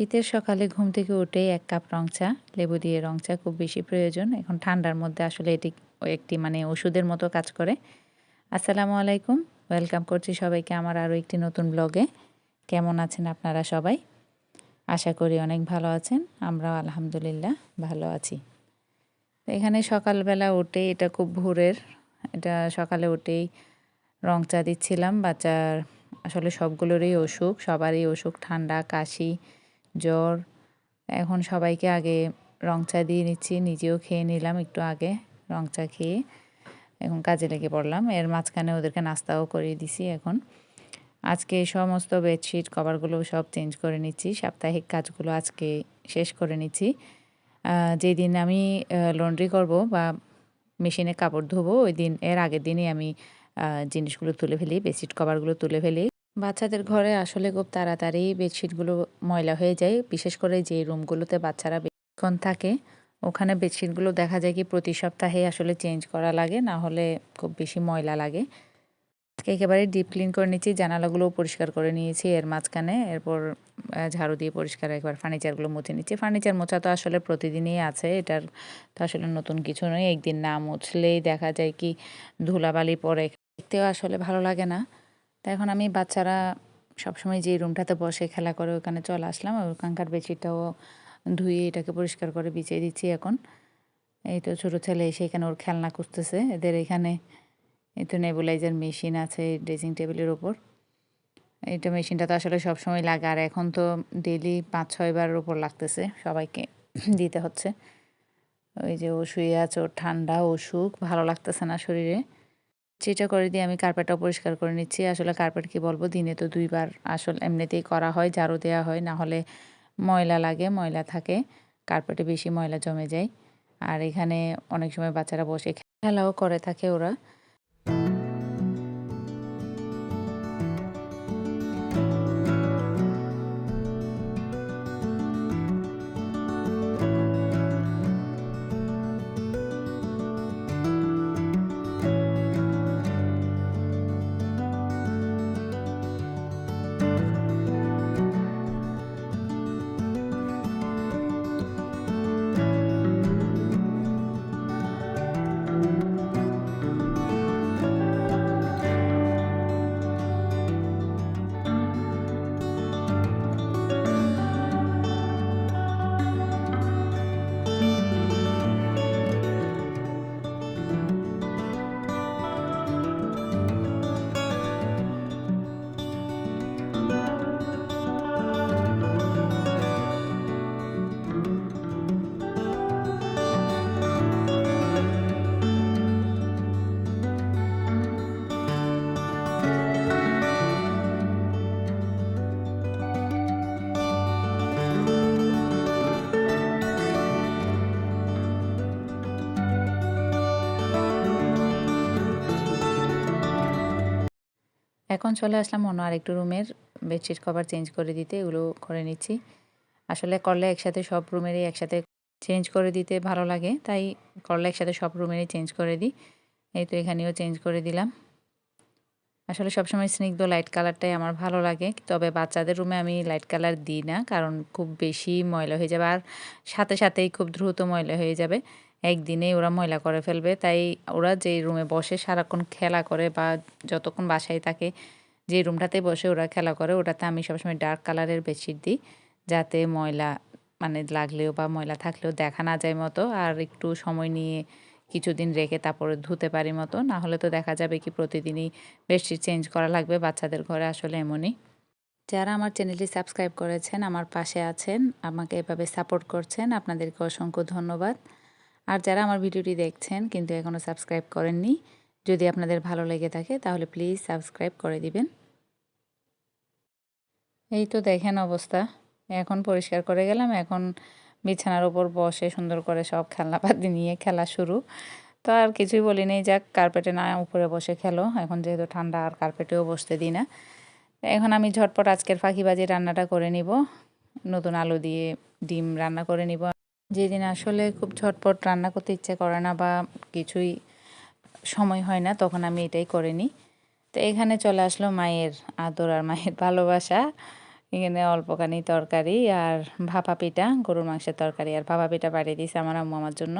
শীতের সকালে ঘুম থেকে উঠেই এক কাপ রং চা, লেবু দিয়ে রং চা খুব বেশি প্রয়োজন। এখন ঠান্ডার মধ্যে আসলে এটি একটি মানে ওষুধের মতো কাজ করে। আসসালামু আলাইকুম, ওয়েলকাম করছি সবাইকে আমার আরও একটি নতুন ব্লগে। কেমন আছেন আপনারা সবাই? আশা করি অনেক ভালো আছেন, আমরাও আলহামদুলিল্লাহ ভালো আছি। এখানে সকালবেলা উঠে এটা খুব ভোরের, এটা সকালে উঠেই রং চা দিচ্ছিলাম। বাচ্চার আসলে সবগুলোরই অসুখ, সবারই অসুখ, ঠান্ডা, কাশি জ্বর। এখন সবাইকে আগে রং চা দিয়ে নিচ্ছি, নিজেও খেয়ে নিলাম একটু আগে রং চা খেয়ে। এখন কাজে লেগে পড়লাম, এর মাঝখানে ওদেরকে নাস্তাও করিয়ে দিছি এখন। আজকে সমস্ত বেডশিট, কভারগুলো সব চেঞ্জ করে নিচ্ছি, সাপ্তাহিক কাজগুলো আজকে শেষ করে নিচ্ছি। যেদিন আমি লন্ড্রি করব বা মেশিনে কাপড় ধোবো, ওই দিন, এর আগের দিনই আমি জিনিসগুলো তুলে ফেলি, বেডশিট, কভারগুলো তুলে ফেলি। বাচ্চাদের ঘরে আসলে খুব তাড়াতাড়ি বেডশিটগুলো ময়লা হয়ে যায়। বিশেষ করে যে রুমগুলোতে বাচ্চারা বেশিক্ষণ থাকে, ওখানে বেডশিটগুলো দেখা যায় কি প্রতি সপ্তাহে আসলে চেঞ্জ করা লাগে, না হলে খুব বেশি ময়লা লাগে। একেবারে ডিপ ক্লিন করে নিচ্ছি জানালাগুলোও পরিষ্কার করে নিয়েছি এর মাঝখানে, এরপর ঝাড়ু দিয়ে পরিষ্কার একবার ফার্নিচারগুলো মুছে নিচ্ছি। ফার্নিচার মোছা তো আসলে প্রতিদিনই আছে, এটার তো আসলে নতুন কিছু নয়, একদিন না মুছলেই দেখা যায় কি ধুলাবালি পরে দেখতেও আসলে ভালো লাগে না। তা এখন আমি বাচ্চারা সবসময় যে রুমটাতে বসে খেলা করে, ওখানে চলে আসলাম। ওখানকার বেডশিটটাও ধুয়ে এটাকে পরিষ্কার করে বিছিয়ে দিচ্ছি এখন। এই তো ছোটো ছেলে এসে এখানে ওর খেলনা খুঁজতেছে। এদের এখানে এই তো নেবুলাইজার মেশিন আছে ড্রেসিং টেবিলের ওপর। এটা মেশিনটা তো আসলে সবসময় লাগে। আর এখন তো ডেলি পাঁচ ছয়বারের ওপর লাগতেছে। সবাইকে দিতে হচ্ছে। ওই যে ও শুয়ে আছে, ওর ঠান্ডা, অসুখ, ভালো লাগতেছে না শরীরে। যেটা করে দিয়ে আমি কার্পেটটা পরিষ্কার করে নিচ্ছি। আসলে কার্পেট কি বলব, দিনে তো দুইবার আসলে এমনিতেই করা হয়, ঝাড়ু দেওয়া হয়, না হলে ময়লা লাগে, ময়লা থাকে কার্পেটে বেশি ময়লা জমে যায়। আর এখানে অনেক সময় বাচ্চারা বসে খেলাও করে থাকে ওরা। এখন চলে আসলাম অন্য আরেকটু রুমের বেডশিট কভার চেঞ্জ করে দিতে, এগুলো করে নিচ্ছি। আসলে করলে একসাথে সব রুমেরই একসাথে চেঞ্জ করে দিতে ভালো লাগে, তাই করলে একসাথে সব রুমেরই চেঞ্জ করে দিই। এই তো এখানেও চেঞ্জ করে দিলাম। আসলে সবসময় স্নিগ্ধ লাইট কালারটাই আমার ভালো লাগে, তবে বাচ্চাদের রুমে আমি লাইট কালার দিই না, কারণ খুব বেশি ময়লা হয়ে যাবে আর সাথে সাথেই খুব দ্রুত ময়লা হয়ে যাবে। একদিনেই ওরা ময়লা করে ফেলবে। তাই ওরা যে রুমে বসে সারাক্ষণ খেলা করে বা যতক্ষণ বাসায় থাকে যে রুমটাতে বসে ওরা খেলা করে, ওটাতে আমি সবসময় ডার্ক কালারের বেডশিট দিই, যাতে ময়লা মানে লাগলেও বা ময়লা থাকলেও দেখা না যায় মতো। আর একটু সময় নিয়ে কিছুদিন রেখে তারপরে ধুতে পারি মতো। না হলে তো দেখা যাবে কি প্রতিদিনই বেডশিট চেঞ্জ করা লাগবে, বাচ্চাদের ঘরে আসলে এমনই। যারা আমার চ্যানেলটি সাবস্ক্রাইব করেছেন, আমার পাশে আছেন, আমাকে এভাবে সাপোর্ট করছেন, আপনাদেরকে অসংখ্য ধন্যবাদ। আর যারা আমার ভিডিওটি দেখছেন কিন্তু এখনও সাবস্ক্রাইব করেননি, যদি আপনাদের ভালো লেগে থাকে তাহলে প্লিজ সাবস্ক্রাইব করে দিবেন। এই তো দেখেন অবস্থা। এখন পরিষ্কার করে গেলাম, এখন বিছানার ওপর বসে সুন্দর করে সব খেলনাপাতি নিয়ে খেলা শুরু। তো আর কিছুই বলি নেই, যাক কার্পেটে না উপরে বসে খেলো, এখন যেহেতু ঠান্ডা আর কার্পেটেও বসতে দিই না। এখন আমি ঝটপট আজকের ফাঁকিবাজি রান্নাটা করে নিব, নতুন আলু দিয়ে ডিম রান্না করে নিব। যেদিন আসলে খুব ঝটপট রান্না করতে ইচ্ছে করে না বা কিছুই সময় হয় না, তখন আমি এটাই করে নিই। তো এখানে চলে আসলো মায়ের আদর আর মায়ের ভালোবাসা। এখানে অল্পখানি তরকারি আর ভাপা পিঠা, গরুর মাংসের তরকারি আর ভাপা পিঠা বাড়িয়ে দিয়েছে আমার আম্মু আমার জন্য।